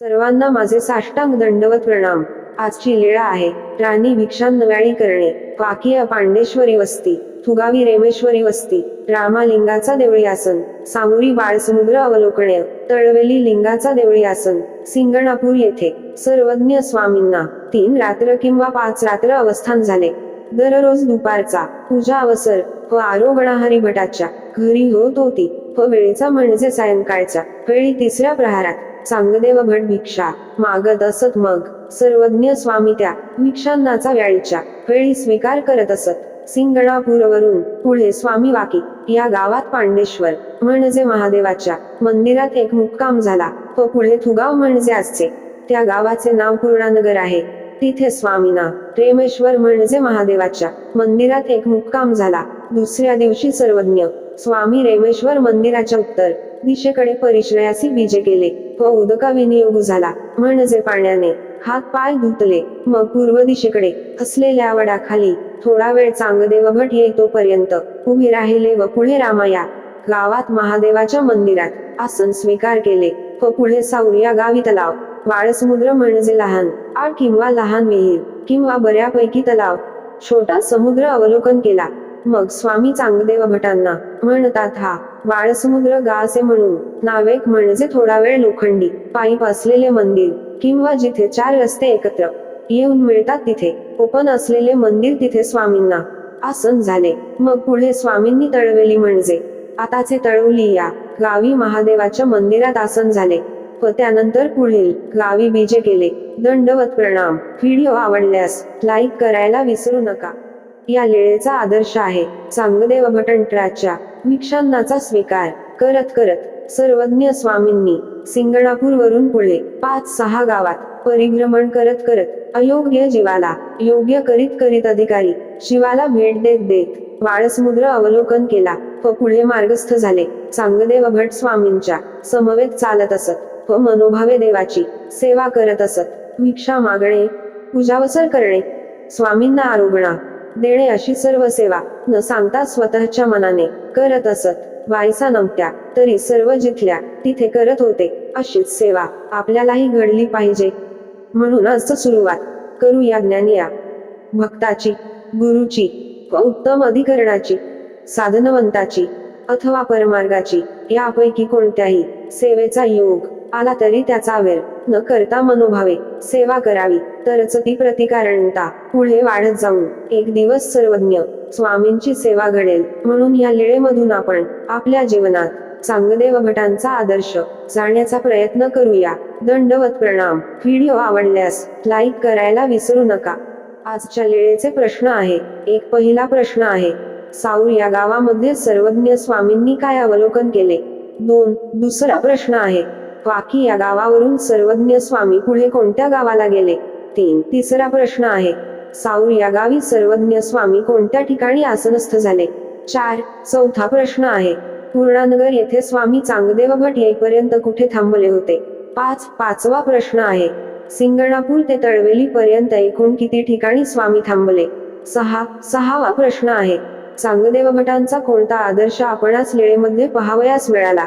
सर्वांना माझे साष्टांग दंडवत प्रणाम. आजची लीळा आहे. राणी भिक्षा नव्याळी करणे. वाकिया पांडेश्वरी वस्ती. थुगावी रेमेश्वरी वस्ती. रामालिंगाचा देवळी आसन. सामुरी बाळसमुद्र अवलोकने तळवेली लिंगाचा देवळी आसन. सिंगणापूर येथे. सर्वज्ञ स्वामींना. तीन रात्र किंवा पाच रात्र अवस्थान झाले. दररोज दुपारचा. पूजा अवसर. व आरोगणा भटाच्या. घरी होत होती. व वेळेचा म्हणजे सायंकाळच्या वेळी तिसऱ्या प्रहारात. चांगदेव भट भिक्षा. मागत असत मग. सर्वज्ञ स्वामी त्या भिक्षांनाचा व्याळीच्या वेळी स्वीकार करत असत. सिंगणापूरवरून पुढे स्वामी वाकी या गावात पांडेश्वर म्हणजे महादेवाच्या मंदिरात एक मुक्काम झाला. तो पुढे थुगाव म्हणजे आजचे. त्या गावाचे नाव पूर्णानगर आहे. तिथे स्वामीना प्रेमेश्वर म्हणजे महादेवाच्या मंदिरात एक मुक्काम झाला. दुसऱ्या दिवशी सर्वज्ञ स्वामी रेमेश्वर मंदिराच्या उत्तर दिशेकडे परिश्रयासी बीजे केले. व उदका विनियोग झाला. म्हणजे पाण्याने हात पाय धुतले. मग पूर्व दिशेकडे असलेल्या वडाखाली थोडा वेळ चांगदेव भट येतोपर्यंत उभे राहिले व पुढे रामाया गावात महादेवाच्या मंदिरात आसन स्वीकार केले. व पुढे सावरिया गावी तलाव बाळसमुद्र म्हणजे लहान. आड किंवा लहान विहीर. किंवा बऱ्यापैकी तलाव. छोटा समुद्र अवलोकन केला. मग स्वामी चांगदेव भटांना म्हणतात हा. बाळसमुद्र गा असे म्हणून नावेक म्हणजे थोडा वेळ लोखंडी पाईप असलेले मंदिर किंवा जिथे चार रस्ते एकत्र येऊन मिळतात तिथे ओपन असलेले मंदिर तिथे स्वामींना आसन झाले. मग पुढे स्वामींनी तळवेली म्हणजे आताचे तळवली या गावी महादेवाच्या मंदिरात आसन झाले व त्यानंतर पुढील गावी बीजे केले. दंडवत प्रणाम. व्हिडिओ आवडल्यास लाईक करायला विसरू नका. या लेळेचा आदर्श आहे. चांगदेव भटंटराच्या भिक्षांनाचा स्वीकार करत करत सर्वज्ञ स्वामींनी सिंगणापूर वरून पुढे पाच सहा गावात परिभ्रमण करत करत अयोग्य जीवाला योग्य करीत करीत अधिकारी शिवाला भेट देत देत वाळसमुद्र अवलोकन केला. व पुढे मार्गस्थ झाले. चांगदेव भट स्वामींच्या समवेत चालत असत. व मनोभावे देवाची सेवा करत असत. भिक्षा मागणे पूजावसर करणे स्वामींना आरोगणा देणे अशी सर्व सेवा न सांगता स्वतःच्या मनाने करत असत. वायसा नव्हत्या तरी सर्व जिथल्या तिथे करत होते. अशीच सेवा आपल्यालाही घडली पाहिजे. म्हणून असं सुरुवात करू या ज्ञानिया भक्ताची गुरुची व उत्तम अधिकरणाची साधनवंताची अथवा परमार्गाची यापैकी कोणत्याही सेवेचा योग आला तरी त्याचा वेळ न करता मनोभावे सेवा करावी तरच ती प्रतिकारणता पुढे वाढत जाऊन एक दिवस सर्वज्ञ स्वामींची सेवा घडेल. म्हणून या लिळेमधून आपण आपल्या जीवनात चांगदेव भटांचा आदर्श जाण्याचा प्रयत्न करूया. दंडवत प्रणाम. व्हिडिओ आवडल्यास लाईक करायला विसरू नका. आजच्या लिळेचे प्रश्न आहे. एक पहिला प्रश्न आहे. साऊर या गावामध्ये सर्वज्ञ स्वामींनी काय अवलोकन केले? दोन. दुसरा प्रश्न आहे. वाकी या गावावरून सर्वज्ञ स्वामी पुढे कोणत्या गावाला गेले? तीन. तिसरा प्रश्न आहे. साऊर या गावी सर्वज्ञ स्वामी कोणत्या ठिकाणी आसनस्थ झाले? चार. चौथा प्रश्न आहे. पूर्णानगर येथे स्वामी चांगदेव भट येईपर्यंत कुठे थांबले होते? पाच. पाचवा प्रश्न आहे. सिंगणापूर ते तळवेली पर्यंत एकूण किती ठिकाणी स्वामी थांबले? सहा. सहावा प्रश्न आहे. चांगदेव भटांचा कोणता आदर्श आपणास लेळेमध्ये पहावयास मिळाला?